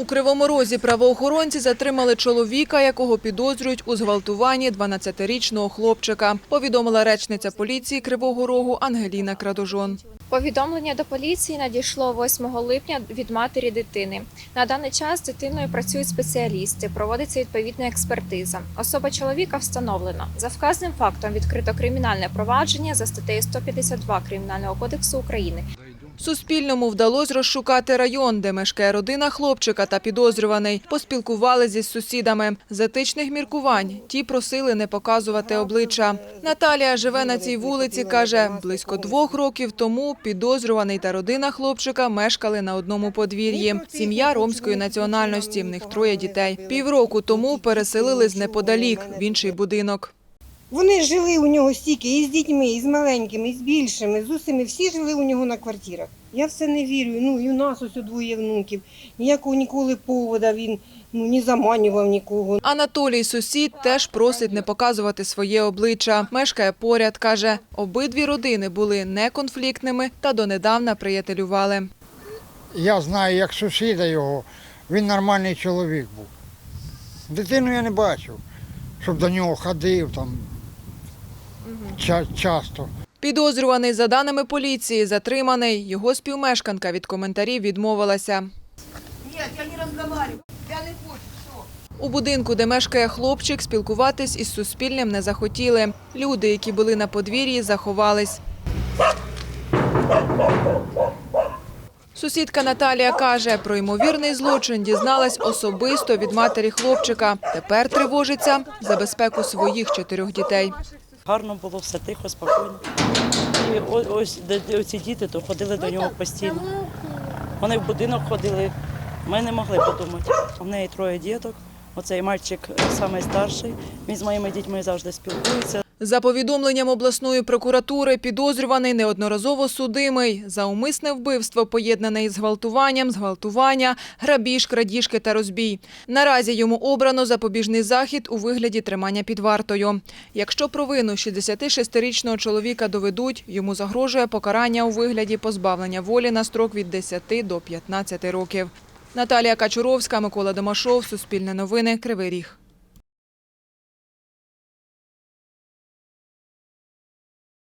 У Кривому Розі правоохоронці затримали чоловіка, якого підозрюють у зґвалтуванні 12-річного хлопчика, повідомила речниця поліції Кривого Рогу Ангеліна Крадожон. Повідомлення до поліції надійшло 8 липня від матері дитини. На даний час дитиною працюють спеціалісти, проводиться відповідна експертиза. Особа чоловіка встановлена. За вказаним фактом відкрито кримінальне провадження за статтею 152 Кримінального кодексу України. Суспільному вдалося розшукати район, де мешкає родина хлопчика та підозрюваний. Поспілкувалися з сусідами. З етичних міркувань ті просили не показувати обличчя. Наталія живе на цій вулиці, каже, близько двох років тому підозрюваний та родина хлопчика мешкали на одному подвір'ї. Сім'я ромської національності, в них троє дітей. Півроку тому переселились неподалік в інший будинок. Вони жили у нього стільки і з дітьми, і з маленькими, і з більшими, з усіми. Всі жили у нього на квартирах. Я в це не вірю. Ну і у нас ось двоє внуків. Ніякого ніколи повода він ну не заманював нікого. Анатолій, сусід, теж просить не показувати своє обличчя. Мешкає поряд, каже, обидві родини були неконфліктними та донедавна приятелювали. Я знаю, як сусіда його, він нормальний чоловік був. Дитину я не бачив, щоб до нього ходив там ча- часто. Підозрюваний, за даними поліції, затриманий. Його співмешканка від коментарів відмовилася. У будинку, де мешкає хлопчик, спілкуватись із Суспільним не захотіли. Люди, які були на подвір'ї, заховались. Сусідка Наталія каже, про ймовірний злочин дізналась особисто від матері хлопчика. Тепер тривожиться за безпеку своїх чотирьох дітей. Гарно було, все тихо, спокійно. І ось оці діти то ходили до нього постійно. Вони в будинок ходили. Ми не могли подумати. У неї троє діток. Оцей мальчик е, найстарший. Він з моїми дітьми завжди спілкується. За повідомленням обласної прокуратури, підозрюваний неодноразово судимий за умисне вбивство, поєднане із зґвалтуванням, зґвалтування, грабіж, крадіжки та розбій. Наразі йому обрано запобіжний захід у вигляді тримання під вартою. Якщо провину 66-річного чоловіка доведуть, йому загрожує покарання у вигляді позбавлення волі на строк від 10 до 15 років. Наталія Качуровська, Микола Домашов, Суспільне новини, Кривий Ріг.